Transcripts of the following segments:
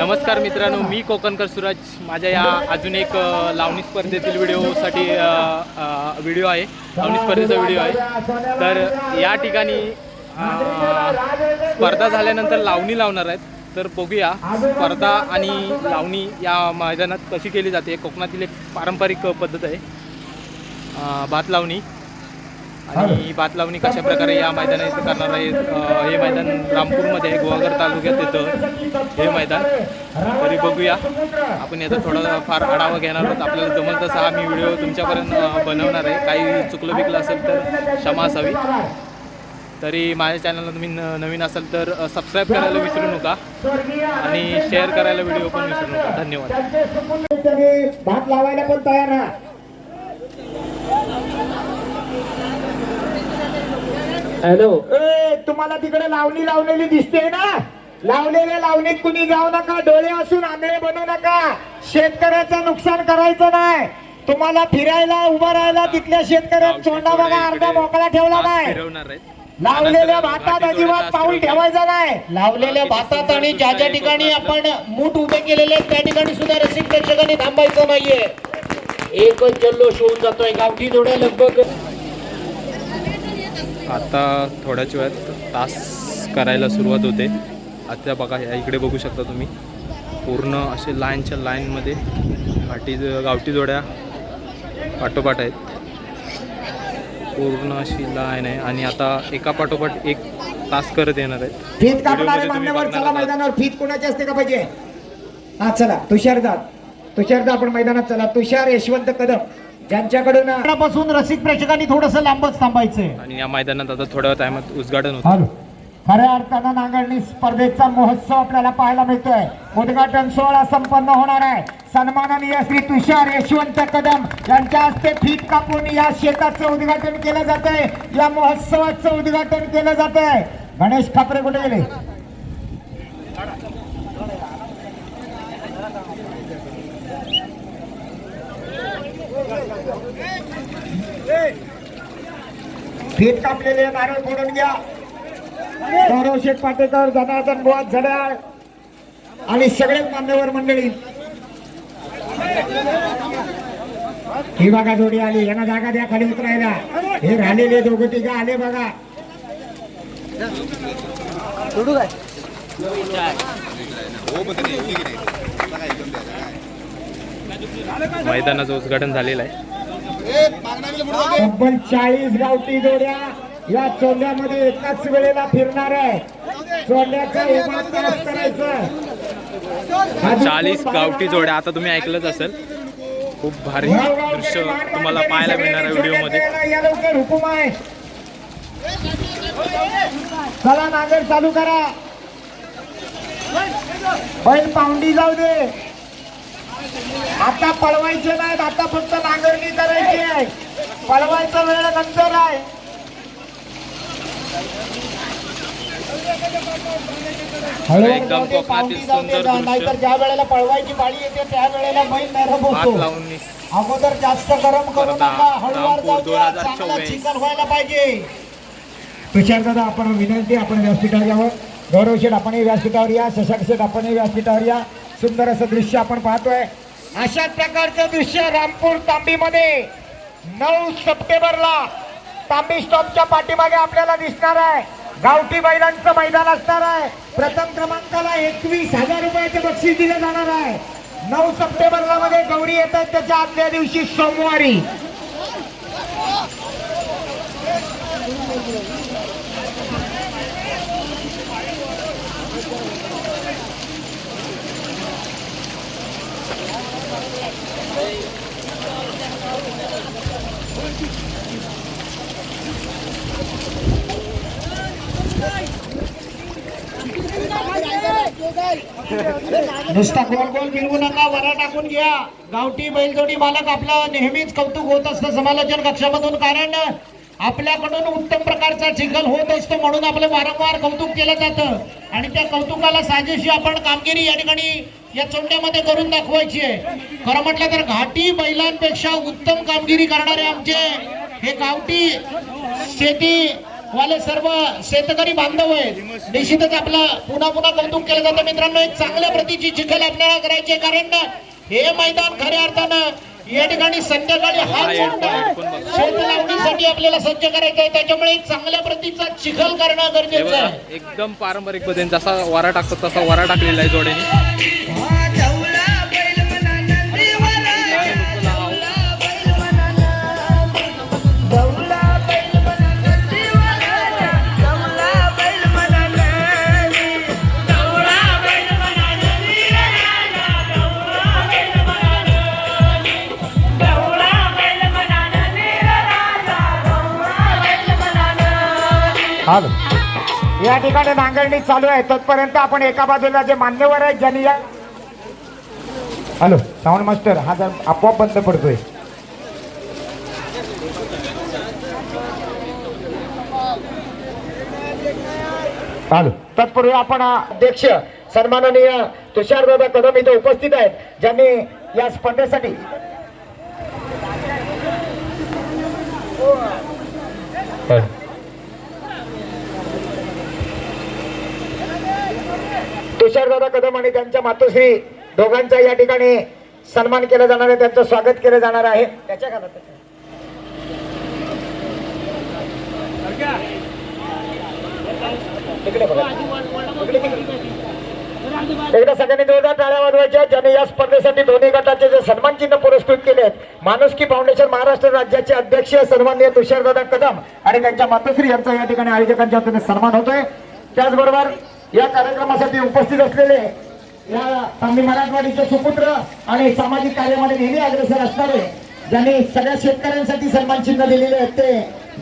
नमस्कार मित्रांनो मी कोकणकर सुराज. माझ्या या अजून एक लावणी स्पर्धेतील व्हिडिओसाठी व्हिडिओ आहे. लावणी स्पर्धेचा व्हिडिओ आहे. तर या ठिकाणी स्पर्धा झाल्यानंतर लावणी लावणार आहेत. तर बघूया स्पर्धा आणि लावणी या मैदानात कशी केली जाते. कोकणातील एक पारंपरिक पद्धत आहे भात लावणी. आणि भात लावणी कशा प्रकारे या मैदानात इथे करणार आहे हे मैदान रामपूरमध्ये आहे गुहागर तालुक्यात येतं हे मैदान. तरी बघूया. आपण याचा थोडा फार आढावा घेणार आहोत. आपल्याला जमल तसा आम्ही व्हिडिओ तुमच्यापर्यंत बनवणार आहे. काही चुकलं बिकलं असेल तर क्षमा असावी. तरी माझ्या चॅनलला तुम्ही न- नवीन असाल तर सबस्क्राईब करायला विसरू नका. आणि शेअर करायला व्हिडिओ पण विसरू नका. धन्यवाद. भात लावायला पण तयार हॅलो ए तुम्हाला तिकडे लावणी लावलेली दिसते ना? लावलेल्या लावणीत कुणी जाऊ नका डोळे असून आंधळे बनू नका. शेतकऱ्याचं नुकसान करायचं नाही. तुम्हाला फिरायला उभं राहायला तिथल्या शेतकऱ्यांचा चोंडा बघा अर्धा मोकळा ठेवला नाही. लावलेल्या भातात अजिबात पाऊल ठेवायचं नाही. लावलेल्या भातात आणि ज्या ज्या ठिकाणी आपण मूठ उभे केलेले आहेत त्या ठिकाणी सुद्धा रसिक प्रेक्षकांनी थांबायचं नाहीये. एकच जल्लोष होऊन जातोय. गावठी जोड्या लगभग आता थोड्याच वेळात तास करायला सुरुवात होते. आता बघा या इकडे बघू शकता तुम्ही. पूर्ण असे लाईनच्या लाईनमध्ये घाटी गावठी जोड्या पाठोपाठ आहेत. पूर्ण अशी लाईन आहे. आणि आता एका पाठोपाठ एक तास करत येणार आहेत. फीत कापणारे मान्यवर चला. मैदानावर. फीत कोणाची असते का पाहिजे? हा चला. तुषारदात तुषारदा आपण मैदानात चला. तुषार यशवंत कदम. ज्यांच्याकडून पासून रसिक प्रेक्षकांनी थोडस लांबच थांबायचंय. आणि या मैदानात आता थोड्या टायमात उद्घाटन होतं. खऱ्या अर्थानं नांगरणी स्पर्धेचा महोत्सव आपल्याला पाहायला मिळतोय. उद्घाटन सोहळा संपन्न होणार आहे. सन्माननीय श्री तुषार यशवंत कदम यांच्या हस्ते फीत कापून या शेताचं उद्घाटन केलं जात आहे या महोत्सवाचं उद्घाटन केलं जात आहे गणेश खापरे कुठे गेले? फीत कापलेले नारळ फोडून घ्या. गौरव शेठ पाटेकर जनार्दन बुवा झड्याळ आणि सगळेच मान्यवर मंडळी. ही बघा जोडी आली यांना जागा द्या खाली उतरायला. हे राहिलेले दोघं तिघं आले बघा. मैदानाचं उद्घाटन झालेलं आहे. तब्बल चाळीस गावठी जोड्या या चोंड्यामध्ये एकाच वेळेला फिरणार आहे. चोंड्याचा तास करायचं. चाळीस गावठी जोड्या आता तुम्ही ऐकलंच असेल. खूप भारी दृश्य तुम्हाला पाहायला मिळणार आहे व्हिडिओमध्ये. या लवकर हुकूम आहे. चला नागर चालू करा. बैल पाऊंडी जाऊ दे. आता पळवायचे नाहीत आता फक्त नांगरणी करायची आहे. पळवायचा वेळ नंतर आहे. एकदम कोकणातील सुंदर. नाहीतर ज्या वेळेला पळवायची पाळी येते त्या वेळेला बैल नरम होतो अगोदर जास्त गरम करू नका. हळूवार रामपूर जाऊ द्या. 2024. चांगलं चिकन व्हायला पाहिजे. तुषार दादा आपण विनंती आपण व्यासपीठावर यावं गौरव शेठ आपणही व्यासपीठावर या. शशांक शेठ आपणही व्यासपीठावर या. सुंदर असं दृश्य आपण पाहतोय. अशा प्रकारचं दृश्य रामपूर तांबीमध्ये. नऊ सप्टेंबरला तांबी स्टॉपच्या पाठीमागे आपल्याला दिसणार आहे. गावठी बैलांचं मैदान असणार आहे. प्रथम क्रमांकाला एकवीस हजार रुपयाचं बक्षीस दिलं जाणार आहे. नऊ सप्टेंबरला मध्ये गौरी येतात. त्याच्या आदल्या दिवशी सोमवारी. नुसता गोल गोल फिरवू नका वरा टाकून घ्या. गावठी बैलजोडी मालक आपलं नेहमीच कौतुक होत असतं समालोचन कक्षामधून कारण आपल्याकडून उत्तम प्रकारचा चिखल होत असतो म्हणून आपलं वारंवार कौतुक केलं जातं. आणि त्या कौतुकाला साजेशी आपण कामगिरी या ठिकाणी या चोंड्यामध्ये करून दाखवायची आहे. खरं म्हटलं तर घाटी बैलांपेक्षा उत्तम कामगिरी करणारे आमचे हे गावठी शेती वाले सर्व शेतकरी बांधव आहेत. निश्चितच आपला पुन्हा पुन्हा कौतुक केलं जातं. मित्रांनो एक चांगल्या प्रतीची चिखल आपल्याला करायची. कारण हे मैदान खऱ्या अर्थानं या ठिकाणी संध्याकाळी हा हा, बघा. शेत लावणीसाठी आपल्याला सज्ज करायचा आहे. त्याच्यामुळे चांगल्या प्रतीचा चिखल करणं गरजेचं आहे. एकदम पारंपरिक पद्धतीने जसा वारा टाकतो तसा वारा टाकलेला आहे जोड्याने हॅलो या ठिकाणी नांगरणी चालू आहे. तोपर्यंत आपण एका बाजूला जे मान्यवर आहेत ज्यांनी या हॅलो साऊंड मास्टर हा जर आपोआप बंद पडतोय. हॅलो. तत्पूर्वी आपण अध्यक्ष सन्माननीय तुषारदादा कदम इथे उपस्थित आहेत ज्यांनी या स्पर्धेसाठी तुषारदादा कदम आणि त्यांच्या मातोश्री दोघांचा या ठिकाणी सन्मान केला जाणार आहे त्यांचं स्वागत केलं जाणार आहे. त्याच्या तिकडे एकदा सगळ्यांनी जोरदार टाळ्या वाजवायच्या. ज्यांनी या स्पर्धेसाठी दोन्ही गटाचे जे सन्मान चिन्ह पुरस्कृत केले आहेत माणुसकी फाउंडेशन महाराष्ट्र राज्याचे अध्यक्ष सन्माननीय तुषारदादा कदम आणि त्यांच्या मातोश्री यांचा या ठिकाणी आयोजकांच्या वतीने सन्मान होतोय. त्याचबरोबर या कार्यक्रमासाठी उपस्थित असलेले या तांबी मराठवाडीचे सुपुत्र आणि सामाजिक कार्यामध्ये नेहमी अग्रेसर असणारे ज्यांनी सगळ्या शेतकऱ्यांसाठी सन्मान चिन्ह दिलेले आहेत ते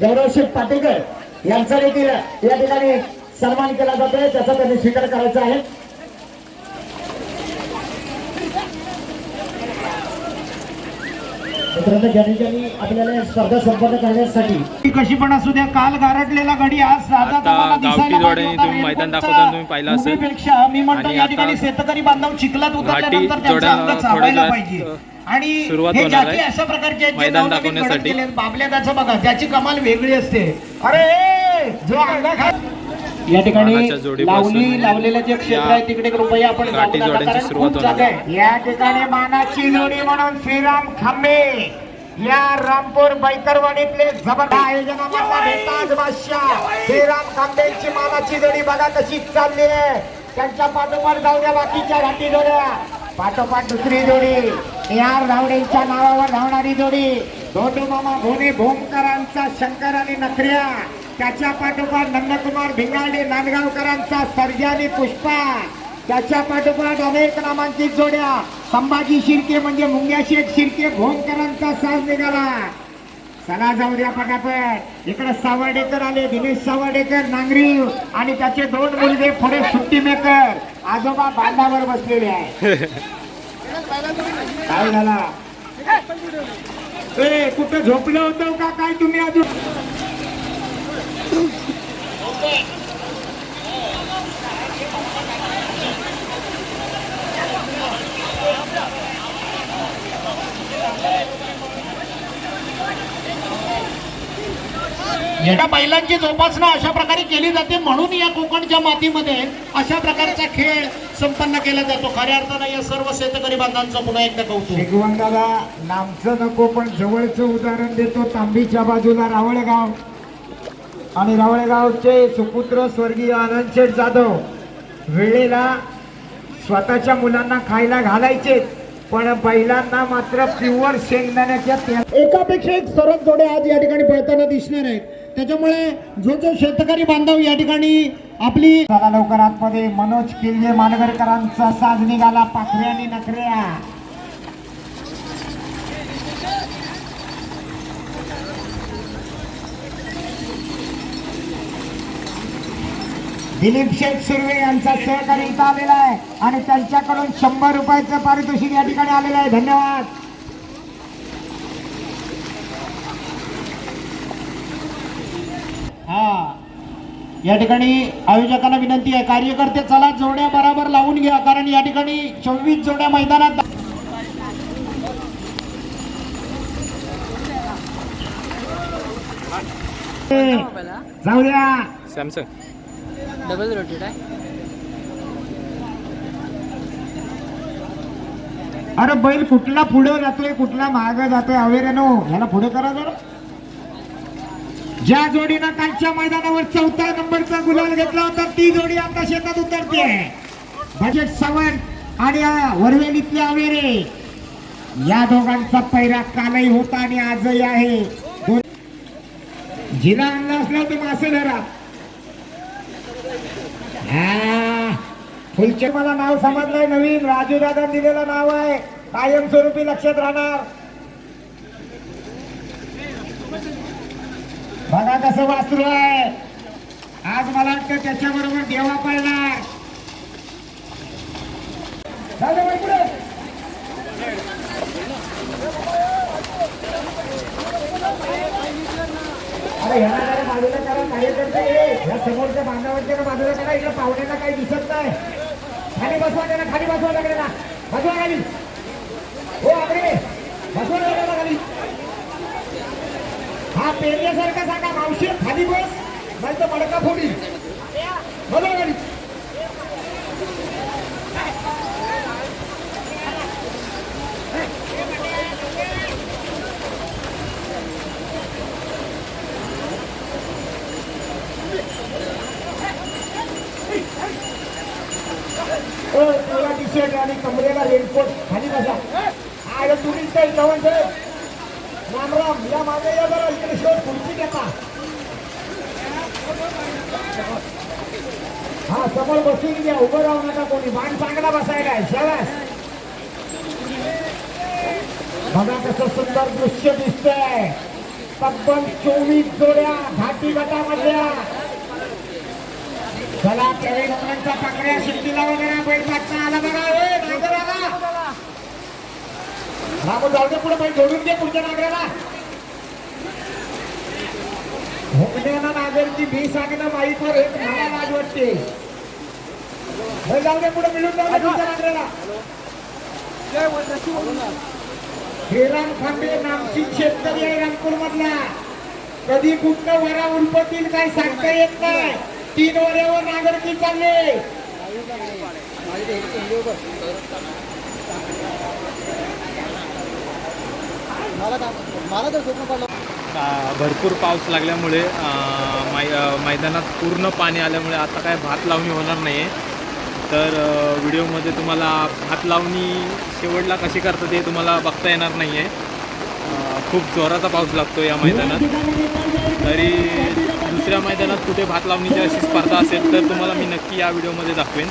गौरवशिव पाटेकर यांचा देखील या ठिकाणी सन्मान केला जातोय त्याचा त्यांनी स्वीकार करायचा आहे. मित्रांनो ज्यांनी ज्यांनी आपल्याला स्पर्धा संपन्न करण्यासाठी कशी पण असू द्या काल गारटलेला घडी आज आता गावठी जोड्याने तुम्ही मैदान दाखवताना तुम्ही पाहिलं असेल. पेक्षा मी म्हणतो आणि या आता ठिकाणी शेतकरी बांधव चिखलात उतरल्यानंतर त्यांचं अंग चावायला पाहिजे आणि सुरुवात हे होणार जाती. अशा प्रकारचे आहेत जे मैदान नवनवीन दाखवण्यासाठी. बघा त्याची कमाल वेगळी असते अरे जो अंगा खा या ठिकाणी जोडीपासून लावणी लावलेलं जे क्षेत्र आहे तिकडे कृपया आपण घाटी जाऊ नका, जोड्यांची कारण सुरुवात खूप होणार जागा आहे. या ठिकाणी मानाची जोडी म्हणून श्रीराम खांबे या रामपूर बैकरवाडीतले जबरदस्त आयोजनामधला भेटाज बादशाह. श्रीराम खांबेची मानाची जोडी बघा तशीच चालली आहे. त्यांच्या पाठोपाठ जाऊ द्या बाकीच्या घाटी जोड्या. पाठोपाठ दुसरी जोडी. यार रावडेंच्या नावावर धावणारी जोडी. धोटू मामा भोने भोमकरांचा शंकर आणि नखऱ्या. त्याच्या पाठोपाठ नंदकुमार भिंगाडे नांदगावकरांचा सर्जा आणि पुष्पा. त्याच्या पाठोपाठ अनेक नामांकित जोड्या. संभाजी शिर्के म्हणजे मुंग्या शेठ शिर्के भोंकरांचा साज निघाला. चला जाऊ द्या पटापट. इकडे सावर्डेकर आले दिनेश सावर्डेकर नांगरी आणि त्याचे दोन मुलगे पुढे सुट्टी मेकर. आजोबा बांधावर बसलेले आहे काय झाला? ए कुठं झोपलं होतं का? काय तुम्ही अजून? या बैलांची जोपासना अशा प्रकारे केली जाते. म्हणून या कोकणच्या मातीमध्ये अशा प्रकारचा खेळ संपन्न केला जातो. खऱ्या अर्थानं या सर्व शेतकरी बांधवांचं पुन्हा एकदा कौतुक. शेगवंदाला लांबचं नको पण जवळचं उदाहरण देतो. तांबीच्या बाजूला रावळगाव. आणि रावळगावचे सुपुत्र स्वर्गीय आनंदशेठ जाधव वेळेला स्वतःच्या मुलांना खायला घालायचे पण बैलांना मात्र प्युअर शेंगदाण्याच्या एकापेक्षा एक सरस जोडे आज या ठिकाणी पळताना दिसणार आहेत. त्याच्यामुळे जो जो शेतकरी बांधव या ठिकाणी आपली लवकर आतमध्ये मनोज किल्ले मानगरकरांचा साज निघाला पाखऱ्या आणि नखऱ्या. दिलीप शेठ सुर्वे यांचा सहकारी इथं आलेला आहे आणि त्यांच्याकडून शंभर रुपयाचं पारितोषिक या ठिकाणी आलेलं आहे. धन्यवाद हा या ठिकाणी आयोजकांना विनंती आहे कार्यकर्ते चला जोड्या बराबर लावून घ्या कारण या ठिकाणी चोवीस जोड्या मैदानात जाऊ द्या. सॅमसंग. डबल रोटेट आहे. अरे बैल कुठला पुढे जातोय कुठला माग जातोय अवेरेनो ह्याला पुढे करा जरा. ज्या जोडीनं कालच्या मैदानावर चौथा नंबरचा गुलाल घेतला होता ती जोडी आता शेतात उतरते बजेट सावंत आणि वरवेलीतले अवेरे या दोघांचा पैरा कालही होता आणि आजही आहे. जिना आणला असला तर मासे धरा. फुलचे मला नाव समजलंय नवीन. राजू दादा दिलेलं नाव आहे. कायमस्वरूपी लक्षात राहणार. बघा कसं वासरू आहे आज मला वाटतं त्याच्याबरोबर देवा पळणार. अरे ह्या जरा बाजूला करा कार्यकर्ते ये. ह्या समोरच्या बांधावरच्या बाजूला करा इकडे पाहुण्याला काही दिसत नाही. खाली बसवा त्याला खाली बसवा लागलेला बसवा खाली. हो आकडे. बसवा लागला खाली. हा पेरण्यासारखा सांगा मावशी खाली बस नाही तर मडका फोडी. बघा गाडी टी शर्ट आणि कमरेला रेनकोट खाली बसा. हा अरे तुम्हीच काही जवळ राम या मागे या जरा इकडे शेवट खुर्ची घेता. हा समोर बसून घ्या उभं राहू नका कोणी. मान चांगला बसायला आहे शाबास. बघा कसं सुंदर दृश्य दिसतंय. तब्बल चोवीस जोड्या घाटी गटामधल्या. चला प्रवीण अण्णांचा पाकड्या शिट्टीला वगैरे बैल टाकता आला बघा. ए नागर आला रामू जाऊ दे पुढे बैल जोडून दे पुढच्या नागराला भोकण्याला नागरची भी सांगणं माईकवर एक मला लाज वाटते. बैल जाऊ दे पुढे मिळून जाऊ दे पुढच्या नागराला. श्रीराम खांबे नामची शेतकरी आहे रामपूर मधला कधी कुठलं वरा उलपतील काय सांगता येत नाही. तीन वऱ्यावर नागरिकी चालले. आ, भरपूर पाऊस लागल्यामुळे मै मैदानात पूर्ण पाणी आल्यामुळे आता काय भात लावणी होणार नाही आहे तर व्हिडिओमध्ये तुम्हाला भात लावणी शेवटला कशी करतात ते तुम्हाला बघता येणार नाही आहे खूप जोराचा पाऊस लागतो या मैदानात. तरी दुसऱ्या मैदानात कुठे भात लावणीची अशी स्पर्धा असेल तर तुम्हाला मी नक्की या व्हिडिओमध्ये दाखवेन.